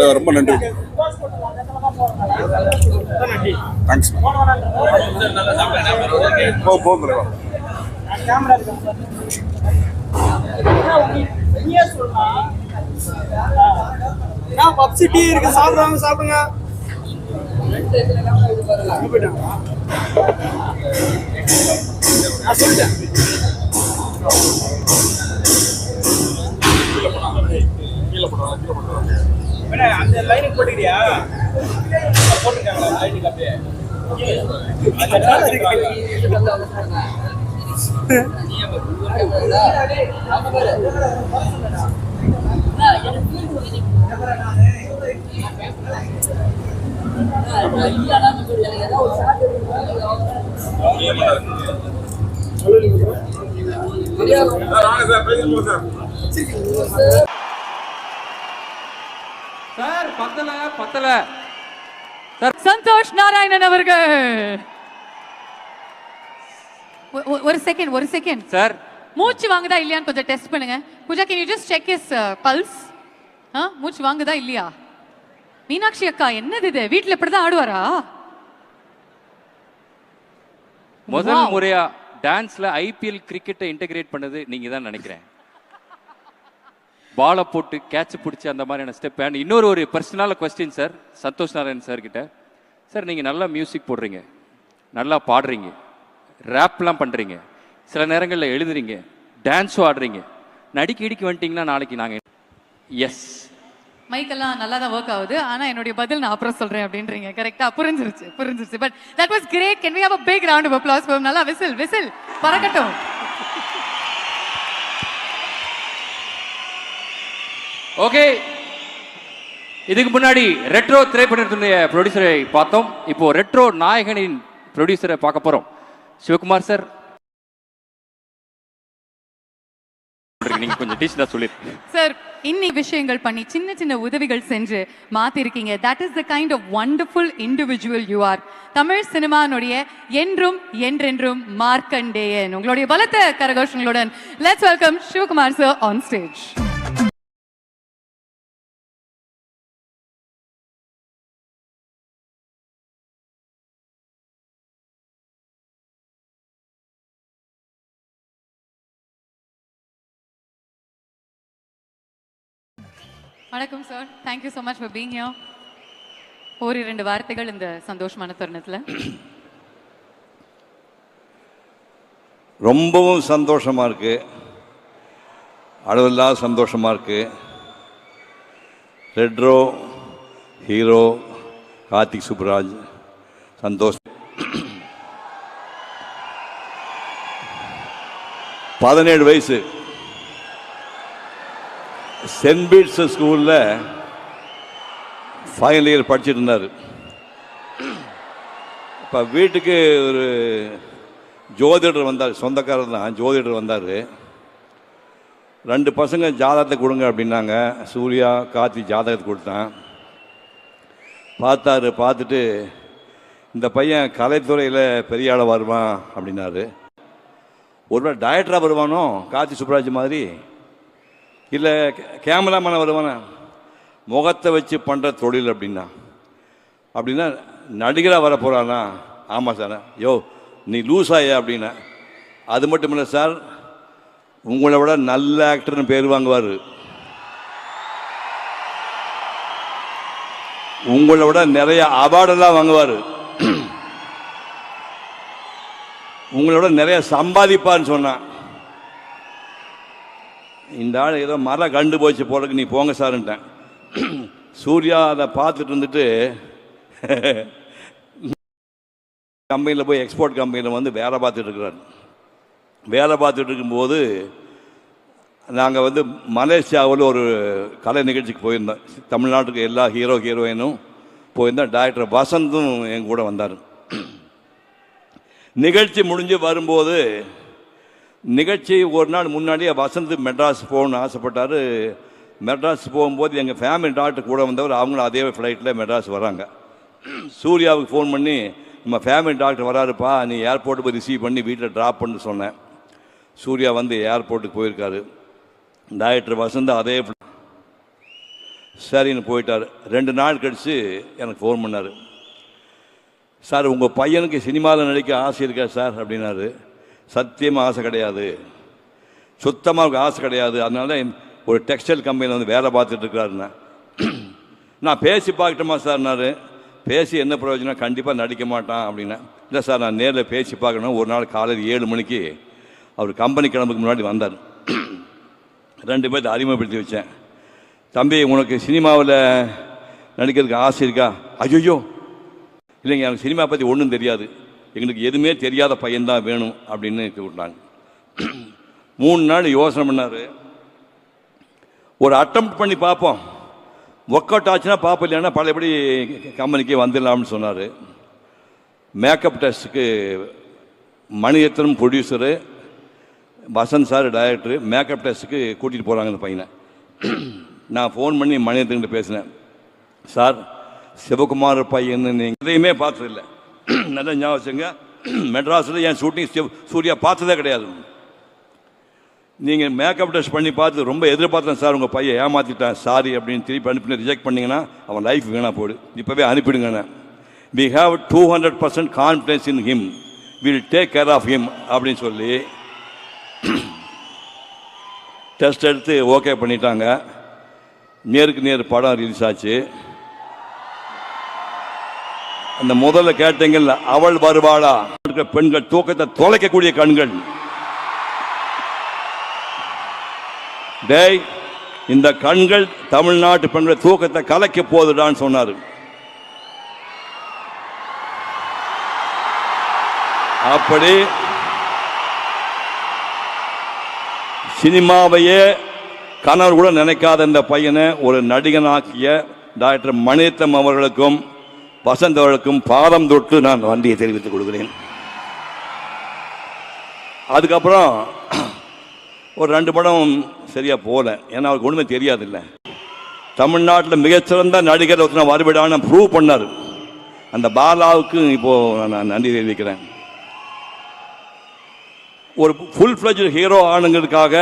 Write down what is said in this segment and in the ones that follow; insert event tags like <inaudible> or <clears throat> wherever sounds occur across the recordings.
தலைவர் ரொம்ப நன்றி. தேங்க்ஸ் போ போதும் தலைவா பப்சி இருக்கு. சாப்பிடுவாங்க சாப்பிடுங்க. நான் சொல்லிட்டேன். லைனுக்கு போட்டுக்கிறியா போட்டுருக்காங்களா? லைனுக்கு அப்படியே. சார். பத்தல பத்தல. சந்தோஷ் நாராயணன் அவர்கள். ஒரு செகண்ட் ஒரு செகண்ட் சார். மூச்சு வாங்குதா இல்லையான்னு கொஞ்சம் டெஸ்ட் பண்ணுங்க. Pooja can you just check is pulse மூச்சு வாங்குதா இல்லையா? மீனாட்சி அக்கா என்னது இது? வீட்ல இப்படிதான் ஆடுவாரா? முதல். முறையா டான்ஸ்ல ஐபிஎல் கிரிக்கெட்டை இன்டகிரேட் பண்ணது நீங்க தான் நினைக்கிறேன். பாலை போட்டு கேட்ச் பிடிச்சி அந்த மாதிரியான ஸ்டெப் அண்ட் இன்னொரு ஒரு பர்சனலான கொஸ்டின் சார் சந்தோஷ் நாராயண் சார்கிட்ட சார் நீங்கள் நல்லா மியூசிக் போடுறீங்க. நல்லா பாடுறீங்க. ரேப்லாம் பண்ணுறீங்க சில நேரங்களில் எழுதுறீங்க. டான்ஸும் ஆடுறீங்க. நடிக்க இடிக்க வந்துட்டீங்கன்னா நாளைக்கு நாங்கள் எஸ் மைக்கெல்லாம் நல்லா தான் ஒர்க் ஆகுது. ஆனால் என்னுடைய பதில் நான் அப்புறம் சொல்கிறேன் அப்படின்றீங்க. கரெக்டாக புரிஞ்சிருச்சு. புரிஞ்சிருச்சு. But that was great can we have a big round of applause நல்லா விசில் விசில். பறக்கட்டும். ஓகே இதுக்கு முன்னாடி ரெட்ரோ திரைப்படத்தினுடைய ப்ரொடியூசரை பார்த்தோம். இப்போ ரெட்ரோ நாயகனின் ப்ரொடியூசரை பார்க்க போறோம். சிவகுமார் சார் நீங்க கொஞ்சம் டீச்சரா சொல்லி சார் இன்னி விஷயங்கள் பண்ணி சின்ன சின்ன உதவிகள் செஞ்சு மாத்திருக்கீங்க. That is the kind of wonderful individual you are Tamil சினிமானுடைய என்றும் என்றென்றும் மார்க்கண்டேயன். உங்களுடைய பலத்த கரகோஷங்களுடன் let's welcome Sivakumar sir on stage வணக்கம் sir thank you so much for being யோ ஒரு இரண்டு வார்த்தைகள் இந்த சந்தோஷமான தருணத்தில். ரொம்பவும் சந்தோஷமாக இருக்கு. அளவில்லாத சந்தோஷமாக இருக்கு. Retro hero Karthik Subbaraj Santhosh. பதினேழு வயசு. சென்ட் பீட்ஸ் ஸ்கூலில் ஃபைனல் இயர் படிச்சுட்டு இருந்தார் இப்போ வீட்டுக்கு ஒரு ஜோதிடர் வந்தார் சொந்தக்காரர் தான் ஜோதிடர் வந்தார். ரெண்டு பசங்க ஜாதகத்தை கொடுங்க அப்படின்னாங்க. சூர்யா கார்த்தி ஜாதகத்தை கொடுத்தான். பார்த்தாரு பார்த்துட்டு இந்த பையன் கலைத்துறையில் பெரிய ஆளை வருவான் அப்படின்னாரு. ஒரு நாள் டைரக்டராக வருவானோ? கார்த்தி சுப்ராஜ் மாதிரி? இல்லை கேமராமேனாக வருவானா? முகத்தை வச்சு பண்ணுற தொழில் அப்படின்னா. அப்படின்னா நடிகராக வர போகிறானா ஆமாம் சார். யோ நீ லூஸ் ஆயா அப்படின்னா. அது மட்டும் இல்லை சார். உங்களை விட நல்ல ஆக்டர்னு பேர் வாங்குவார். உங்களை விட நிறைய அவார்டெல்லாம் வாங்குவார். உங்களோட விட நிறைய சம்பாதிப்பார்னு சொன்னான் இந்த ஆள் ஏதோ மரம் கண்டு போச்சு போறதுக்கு நீ போங்க சார்ன்ட்டேன். சூர்யா அதை பார்த்துட்டு இருந்துட்டு கம்பெனியில் போய் எக்ஸ்போர்ட் கம்பெனியில் வந்து வேலை பார்த்துட்டு இருக்கிறார். வேலை பார்த்துட்டு இருக்கும்போது நாங்கள் வந்து மலேசியாவில் ஒரு கலை நிகழ்ச்சிக்கு போயிருந்தோம். தமிழ்நாட்டுக்கு எல்லா ஹீரோ ஹீரோயினும் போயிருந்தோம். டாக்டர் வசந்தும் எங்கள் கூட வந்தார். நிகழ்ச்சி முடிஞ்சு வரும்போது நிகழ்ச்சி ஒரு நாள் முன்னாடியே வசந்த் மெட்ராஸ் போகணும்னு ஆசைப்பட்டார். மெட்ராஸ் போகும்போது எங்கள் ஃபேமிலி டாக்டர் கூட வந்தவர் அவங்களும் அதே ஃப்ளைட்டில் மெட்ராஸ் வராங்க. சூர்யாவுக்கு ஃபோன் பண்ணி நம்ம ஃபேமிலி டாக்டர் வராருப்பா நீ ஏர்போர்ட்டு போய் ரிசீவ் பண்ணி வீட்டில் ட்ராப் பண்ணு சொன்னேன். சூர்யா வந்து ஏர்போர்ட்டுக்கு போயிருக்காரு. டாக்டர் வசந்த் அதே சரின்னு போயிட்டார். ரெண்டு நாள் கழித்து எனக்கு ஃபோன் பண்ணார். சார் உங்கள் பையனுக்கு சினிமாவில் நடிக்க ஆசை இருக்கா சார்? அப்படின்னாரு. சத்தியமாக ஆசை கிடையாது. சுத்தமாக அவருக்கு ஆசை கிடையாது. அதனால ஒரு டெக்ஸ்டைல் கம்பெனியில் வந்து வேலை பார்த்துட்டு இருக்கிறாருண்ணா நான் பேசி பார்க்கட்டுமா சார்னாரு பேசி என்ன பிரயோஜனம்? கண்டிப்பாக நடிக்க மாட்டான் அப்படின்னா. இல்லை சார் நான் நேரில் பேசி பார்க்கணும். ஒரு நாள் காலையில் ஏழு மணிக்கு அவர் கம்பெனி கிளம்புக்கு முன்னாடி வந்தார். ரெண்டு பேர்த்த அறிமுகப்படுத்தி வச்சேன். தம்பி உனக்கு சினிமாவில் நடிக்கிறதுக்கு ஆசை இருக்கா? ஐயோ இல்லைங்க எனக்கு சினிமா பற்றி ஒன்றும் தெரியாது. எங்களுக்கு எதுவுமே தெரியாத பையன்தான் வேணும் அப்படின்னு விட்டாங்க. மூணு நாள் யோசனை பண்ணார். ஒரு அட்டம் பண்ணி பார்ப்போம். ஒர்க் அவுட் ஆச்சுன்னா பார்ப்போம் இல்லைன்னா பழையபடி கம்பெனிக்கே வந்துடலாம்னு சொன்னார். மேக்கப் டெஸ்ட்டுக்கு Mani Ratnam producer Vasanth sir director makeup டெஸ்ட்டுக்கு கூட்டிகிட்டு போகிறாங்க அந்த பையனை. நான் ஃபோன் பண்ணி மணியத்தன்கிட்ட பேசினேன். சார் சிவகுமார் பையன் நீங்கள் எதையுமே பார்த்ததில்ல. நல்லா ஞாபகம் வச்சுங்க. மெட்ராஸில் என் ஷூட்டிங் சூர்யா பார்த்ததே கிடையாது. நீங்கள் மேக்கப் டெஸ்ட் பண்ணி பார்த்து ரொம்ப எதிர்பார்த்தேன் சார் உங்கள் பையன் ஏமாற்றிட்டேன் சாரி அப்படின்னு திருப்பி அனுப்பி ரிஜெக்ட் பண்ணிங்கன்னா அவன் லைஃப் வீணாக போடு இப்போவே அனுப்பிடுங்கண்ணே we have two hundred percent confidence in him will take care of him அப்படின்னு சொல்லி <clears throat> டெஸ்ட் எடுத்து ஓகே பண்ணிட்டாங்க. நேருக்கு நேர் படம் ரிலீஸ் ஆச்சு. அந்த முதல்ல கேட்டீங்கல்ல அவள் வருவாளா? இருக்கிற பெண்கள் தூக்கத்தை தொலைக்கக்கூடிய கண்கள். டேய் இந்த கண்கள் தமிழ்நாட்டு பெண்கள் தூக்கத்தை கலைக்க போதுடான்னு சொன்னார். அப்படி சினிமாவையே கணவர் கூட நினைக்காத இந்த பையனை ஒரு நடிகனாக்கிய டாக்டர் மணித்தம் அவர்களுக்கும் வசந்தவர்களுக்கும் பாதம் தொட்டு நான் நன்றியை தெரிவித்துக் கொள்கிறேன். அதுக்கப்புறம் ஒரு ரெண்டு படம் சரியா போகல ஏன்னா அவருக்கு ஒன்றுமே தெரியாதில்ல. தமிழ்நாட்டில் மிகச்சிறந்த நடிகர் ஒருத்தர் வருவிடான ப்ரூவ் பண்ணார். அந்த பாலாவுக்கு இப்போ நான் நன்றி தெரிவிக்கிறேன். ஒரு ஃபுல் ஃப்ளஜ் ஹீரோ ஆணுங்கிறதுக்காக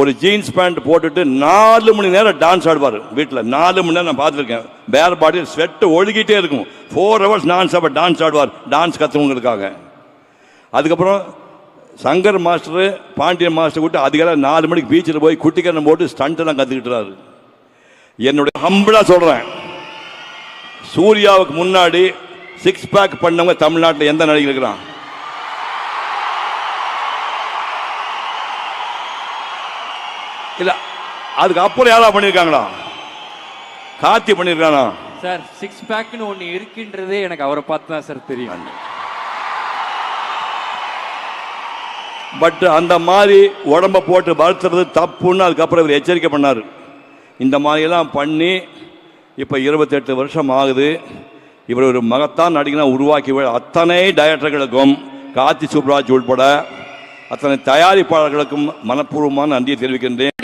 ஒரு ஜீன்ஸ் பேண்ட் போட்டுட்டு நாலு மணி நேரம் டான்ஸ் ஆடுவார். வீட்டில் நாலு மணி நேரம் நான் பார்த்துருக்கேன். வேறு பாடியில் ஸ்வெட்டு ஒழுகிட்டே இருக்கும். ஃபோர் ஹவர்ஸ் நான் சாப்ப டான்ஸ் ஆடுவார். டான்ஸ் கற்றுவங்களுக்காக அதுக்கப்புறம் சங்கர் மாஸ்டரு பாண்டியன் மாஸ்டர் கூட்டு அதிகாரம் நாலு மணிக்கு பீச்சில் போய் குட்டிக்கரணம் போட்டு ஸ்டண்ட்டெல்லாம் கற்றுக்கிட்டுறாரு என்னுடைய ஹம்பிளாக சொல்கிறேன் சூர்யாவுக்கு முன்னாடி சிக்ஸ் பேக் பண்ணவங்க தமிழ்நாட்டில் எந்த நடிகர் இருக்கிறான்? இல்ல அதுக்கு அப்புறம் யாரா பண்ணியிருக்காங்களா கார்த்தி பண்ணியிருக்கானா சார் சிக்ஸ் பேக்னு ஒன்று இருக்கின்றதே எனக்கு அவரை பார்த்து தான் சார் தெரியும். பட் அந்த மாதிரி உடம்ப போட்டு வளர்த்துறது தப்புன்னு அதுக்கப்புறம் இவர் எச்சரிக்கை பண்ணார். இந்த மாதிரியெல்லாம் பண்ணி இப்போ இருபத்தெட்டு வருஷம் ஆகுது. இவர் ஒரு மகத்தான் நடிகனாக உருவாக்கி அத்தனை டைரக்டர்களுக்கும் கார்த்தி சுப்ராஜ் உட்பட அத்தனை தயாரிப்பாளர்களுக்கும் மனப்பூர்வமான நன்றியை தெரிவிக்கின்றேன்.